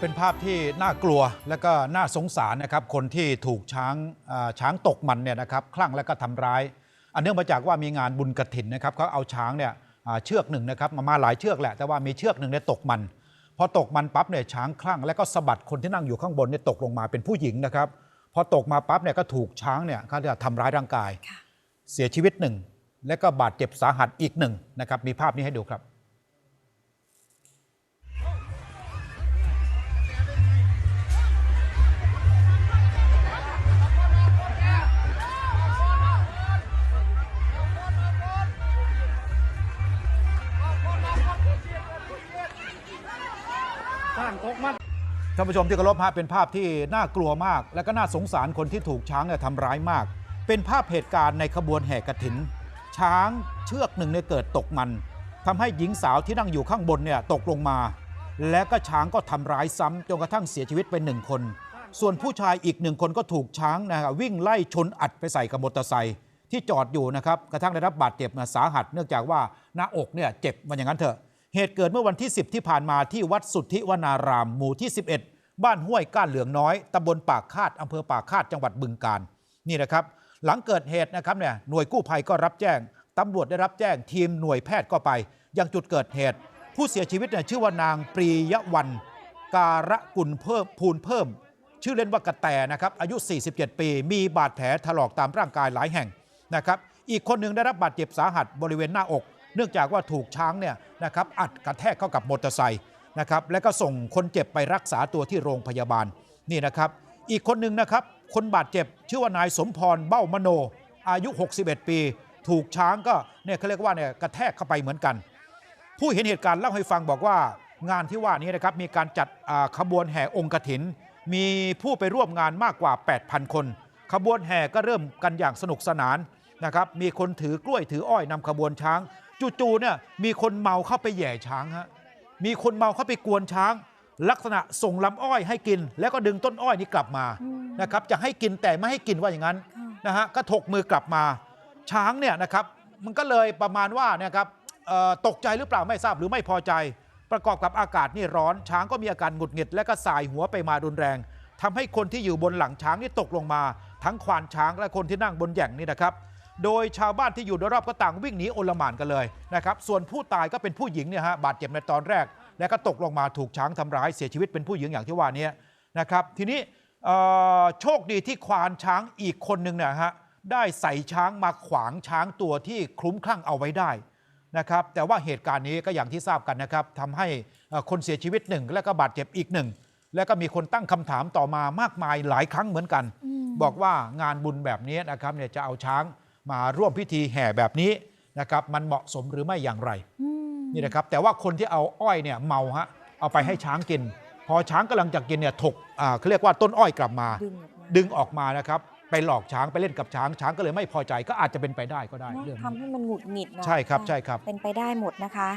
เป็นภาพที่น่ากลัวและก็น่าสงสารนะครับ คนที่ถูกช้างช้างตกมันเนี่ยนะครับคลั่งและก็ทำร้าย อันเนื่องมาจากว่ามีงานบุญกระถินนะครับเขาเอาช้างเนี่ยเชือกหนึ่งนะครับมามาหลายเชือกแหละแต่ว่ามีเชือกหนึ่งเนี่ยตกมันพอตกมันปั๊บเนี่ยช้างคลั่งแล้วก็สะบัดคนที่นั่งอยู่ข้างบนเนี่ยตกลงมาเป็นผู้หญิงนะครับพอตกมาปั๊บเนี่ยก็ถูกช้างเนี่ยเขาจะทำร้ายร่างกาย เสียชีวิตหนึ่งและก็บาดเจ็บสาหัสอีกหนึ่งนะครับมีภาพนี้ให้ดูครับ ท่านผู้ชมที่เคารพฮะเป็นภาพที่น่ากลัวมาก และก็น่าสงสารคนที่ถูกช้างเนี่ยทำร้ายมาก เป็นภาพเหตุการณ์ในขบวนแห่กระถิน ช้างเชือกหนึ่งเนี่ยเกิดตกมันทำให้หญิงสาวที่นั่งอยู่ข้างบนเนี่ยตกลงมา และก็ช้างก็ทำร้ายซ้ำจนกระทั่งเสียชีวิตไปหนึ่งคน ส่วนผู้ชายอีกหนึ่งคนก็ถูกช้างนะครับวิ่งไล่ชนอัดไปใส่กับมอเตอร์ไซค์ที่จอดอยู่นะครับกระทั่งได้รับบาดเจ็บสาหัส เนื่องจากว่าหน้าอกเนี่ยเจ็บมันอย่างนั้นเถอะ เหตุเกิดเมื่อวันที่ 10 ที่ผ่านมาที่วัดสุทธิวนาราม หมู่ที่ 11 บ้านห้วยก้านเหลืองน้อยตำบลปากคาดอำเภอปากคาดจังหวัดบึงกาฬนี่นะครับ หลังเกิดเหตุนะครับเนี่ยหน่วยกู้ภัยก็รับแจ้งตำรวจได้รับแจ้งทีมหน่วยแพทย์ก็ไป ยังจุดเกิดเหตุ ผู้เสียชีวิตเนี่ยชื่อว่านางปรียวัน การะกุลเพิ่มพูนเพิ่ม ชื่อเล่นว่ากระแตนะครับอายุ 47 ปี มีบาดแผลถลอกตามร่างกายหลายแห่งนะครับอีกคนหนึ่งได้รับบาดเจ็บสาหัสบริเวณหน้าอก เนื่องจากว่าถูกช้างเนี่ยนะครับอัดกระแทกเข้ากับมอเตอร์ไซค์นะครับและก็ส่งคนเจ็บไปรักษาตัวที่โรงพยาบาลนี่นะครับอีกคนหนึ่งนะครับคนบาดเจ็บชื่อว่านายสมพรเบ้ามโน อายุ 61 ปี ถูกช้างก็เนี่ยเขาเรียกว่าเนี่ยกระแทกเข้าไปเหมือนกัน ผู้เห็นเหตุการณ์เล่าให้ฟังบอกว่างานที่ว่านี้นะครับมีการจัดขบวนแห่องค์กฐิน มีผู้ไปร่วมงานมากกว่า 8,000 คน ขบวนแห่ก็เริ่มกันอย่างสนุกสนานนะครับมีคนถือกล้วยถืออ้อยนำขบวนช้าง จู่ๆเนี่ยมีคนเมาเข้าไปแหย่ช้างฮะมีคนเมาเข้าไปกวนช้าง ลักษณะส่งลำอ้อยให้กิน แล้วก็ดึงต้นอ้อยนี้กลับมานะครับจะให้กินแต่ไม่ให้กินว่าอย่างนั้นนะฮะก็ถกมือกลับมา ช้างเนี่ยนะครับมันก็เลยประมาณว่าเนยครับเอ่อตกใจหรือเปล่าไม่ทราบหรือไม่พอใจ ประกอบกับอากาศนี่ร้อน ช้างก็มีอาการหงุดหงิดและก็สายหัวไปมารุนแรงทำให้คนที่อยู่บนหลังช้างนี่ตกลงมา ทั้งควานช้างและคนที่นั่งบนแหย่งนี่นะครับ โดยชาวบ้านที่อยู่โดยรอบก็ต่างวิ่งหนีโอลหม่านกันเลยนะครับ ส่วนผู้ตายก็เป็นผู้หญิงเนี่ยฮะบาดเจ็บในตอนแรก แล้วก็ตกลงมาถูกช้างทำร้ายเสียชีวิตเป็นผู้หญิงอย่างที่ว่านี้นะครับ ทีนี้โชคดีที่ควานช้างอีกคนหนึ่งเนี่ยฮะได้ใส่ช้างมาขวางช้างตัวที่คลุ้มคลั่งเอาไว้ได้นะครับ แต่ว่าเหตุการณ์นี้ก็อย่างที่ทราบกันนะครับทำให้คนเสียชีวิตหนึ่งและก็บาดเจ็บอีกหนึ่งแล้วก็มีคนตั้งคำถามต่อมามากมายหลายครั้งเหมือนกัน บอกว่างานบุญแบบนี้นะครับเนี่ยจะเอาช้าง มาร่วมพิธีแห่แบบนี้นะครับมันเหมาะสมหรือไม่อย่างไรนี่นะครับแต่ว่าคนที่เอาอ้อยเนี่ยเมาฮะเอาไปให้ช้างกิน พอช้างกำลังจะกินเนี่ยถกอ่าเขาเรียกว่าต้นอ้อยกลับมาดึงออกมา ดึงออกมานะครับไปหลอกช้างไปเล่นกับช้างช้างก็เลยไม่พอใจก็อาจจะเป็นไปได้ก็ได้เนอะเรื่องทำนี้ให้มันหงุดหงิดเนาะใช่ครับอะใช่ครับ เป็นไปได้หมดนะคะ